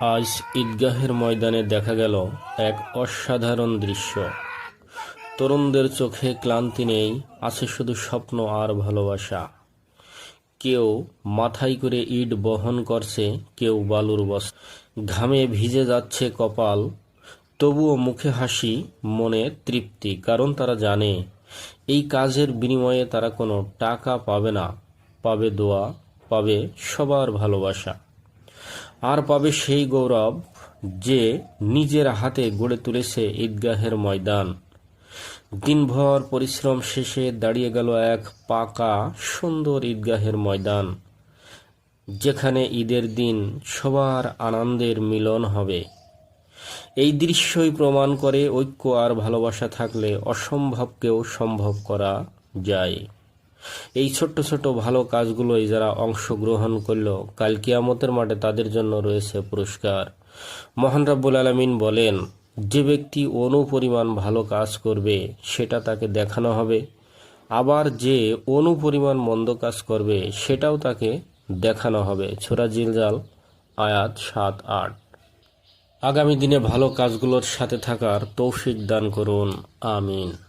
আজ ঈদগাহের ময়দানে দেখা গেল এক অসাধারণ দৃশ্য। তরুণদের চোখে ক্লান্তি নেই, আছে শুধু স্বপ্ন আর ভালোবাসা। কেউ মাথায় করে ইট বহন করছে, কেউ বালুর বস ঘামে ভিজে যাচ্ছে কপাল, তবুও মুখে হাসি, মনে তৃপ্তি, কারণ তারা জানে, এই কাজের বিনিময়ে তারা কোনো টাকা পাবে না, পাবে দোয়া, পাবে সবার ভালোবাসা। আর পাবে সেই গৌরব যে নিজের হাতে গড়ে তুলেছে ঈদগাহের ময়দান। দিনভর পরিশ্রম শেষে দাঁড়িয়ে গেল এক পাকা, সুন্দর ঈদগাহের ময়দান, যেখানে ঈদের দিন সবার আনন্দের মিলন হবে। এই দৃশ্যই প্রমাণ করে ঐক্য আর ভালোবাসা থাকলে অসম্ভবকেও সম্ভব করা যায়। এই ছোট্ট ছোট ভালো কাজগুলোই যারা অংশগ্রহণ করল, কাল কিয়ামতের মাঠে তাদের জন্য রয়েছে পুরস্কার। মহান রাব্বুল আলমিন বলেন, যে ব্যক্তি অনুপরিমাণ ভালো কাজ করবে, সেটা তাকে দেখানো হবে। আবার যে অনুপরিমাণ মন্দ কাজ করবে, সেটাও তাকে দেখানো হবে। ছোরা জিলজাল, আয়াত সাত, আট। আগামী দিনে ভালো কাজগুলোর সাথে থাকার তৌফিক দান করুন। আমিন।